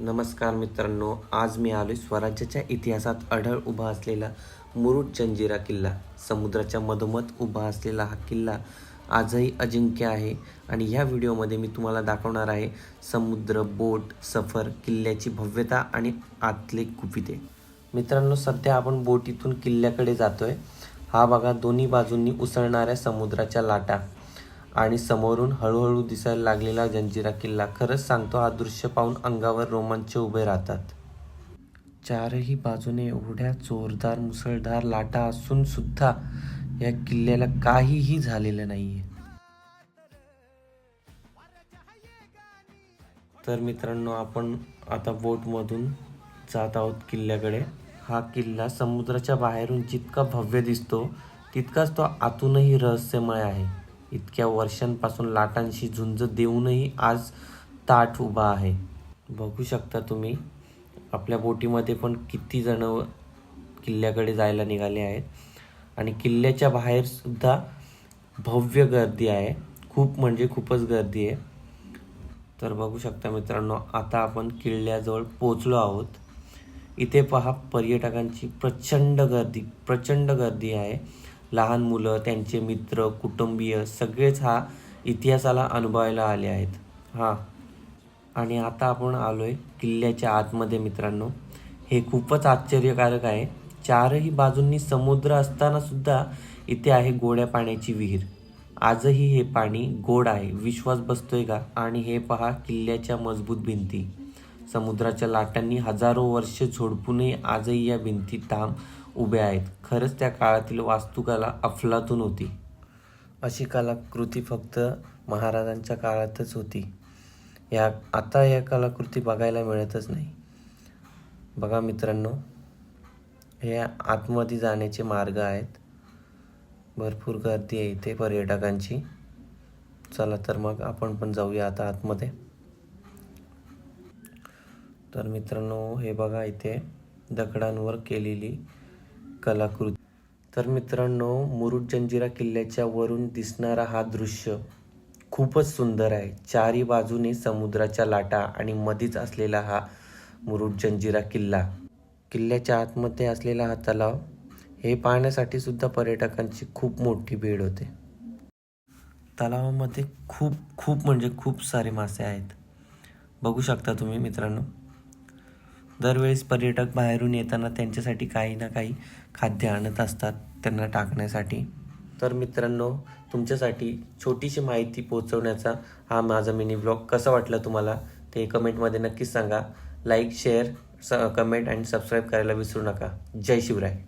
नमस्कार मित्रांनो आज मी आलो स्वराज्याच्या इतिहासात अढळ उभा असलेला मुरुड जंजिरा किल्ला. समुद्राच्या मधोमध उभा असलेला हा किल्ला आजही अजिंक्य आहे आणि ह्या व्हिडिओमध्ये मी तुम्हाला दाखवणार आहे समुद्र बोट सफर किल्ल्याची भव्यता आणि आतले गुपिते मित्रांनो सध्या आपण बोटीतून किल्ल्याकडे जातोय. हा बघा दोन्ही बाजूंनी उसळणाऱ्या समुद्राच्या लाटा. आणि समोरून हळूहळू दिसायला लागलेला जंजिरा किल्ला खरंच सांगतो हा दृश्य पाहून अंगावर रोमांच उभे राहतात. चारही बाजूने एवढ्या जोरदार मुसळधार लाटा असून सुद्धा या किल्ल्याला काहीही झालेलं नाहीये. तर मित्रांनो आपण आता बोटमधून जात आहोत किल्ल्याकडे. हा किल्ला समुद्राच्या बाहेरून जितका भव्य दिसतो तितकाच तो आतूनही रहस्यमय आहे. इतक्या वर्षांपासून लाटांशी झुंज देऊनही आज ताठ उभा आहे. बघू शकता तुम्ही आपल्या बोटीमध्ये पण किती जण किल्ल्याकडे जायला निघाले आहेत. आणि किल्ल्याच्या बाहेर सुद्धा भव्य गर्दी आहे. खूप म्हणजे खूपच गर्दी आहे. तर बघू शकता मित्रांनो आता आपण किल्ल्याजवळ पोचलो आहोत. इथे पहा पर्यटकांची प्रचंड गर्दी प्रचंड गर्दी आहे. लहान मुलं त्यांचे मित्र कुटुंबीय सगळेच हा इतिहासाला अनुभवायला आले आहेत. हां. आणि आता आपण आलो आहे किल्ल्याच्या आतमध्ये मित्रांनो. हे खूपच आश्चर्यकारक आहे. चारही बाजूंनी समुद्र असताना सुद्धा इथे आहे गोड्या पाण्याची विहीर. आजही हे पाणी गोड आहे विश्वास बसतोय का? आणि हे पहा किल्ल्याच्या मजबूत भिंती. समुद्राच्या लाटांनी हजारो वर्ष झोडपूनही आजही या भिंती ताम उभ्या आहेत. खरंच त्या काळातील वास्तुकला अफलातून होती. अशी कलाकृती फक्त महाराजांच्या काळातच होती. या आता या कलाकृती बघायला मिळतच नाही. बघा मित्रांनो हे आतमध्ये जाण्याचे मार्ग आहेत. भरपूर गर्दी आहे इथे पर्यटकांची. चला तर मग आपण पण जाऊया आता आतमध्ये. तर मित्रांनो हे बघा इथे दगडांवर केलेली कलाकृती. तर मित्रांनो मुरुड जंजिरा किल्ल्याच्या वरून दिसणारा हा दृश्य खूपच सुंदर आहे. चारी बाजूने समुद्राच्या लाटा आणि मधीच असलेला हा मुरुड जंजिरा किल्ला. किल्ल्याच्या आतमध्ये असलेला हा तलाव हे पाहण्यासाठी सुद्धा पर्यटकांची खूप मोठी भीड होते. तलावामध्ये खूप खूप म्हणजे खूप सारे मासे आहेत. बघू शकता तुम्ही मित्रांनो. दरवेळेस पर्यटक बाहेरून येताना त्यांच्यासाठी काही ना काही खाद्य आणत असतात त्यांना टाकण्यासाठी. तर मित्रांनो तुमच्यासाठी छोटीशी माहिती पोहोचवण्याचा हा माझा मिनी ब्लॉग कसा वाटला तुम्हाला ते कमेंटमध्ये नक्कीच सांगा. लाईक शेअर स कमेंट आणि सबस्क्राईब करायला विसरू नका. जय शिवराय.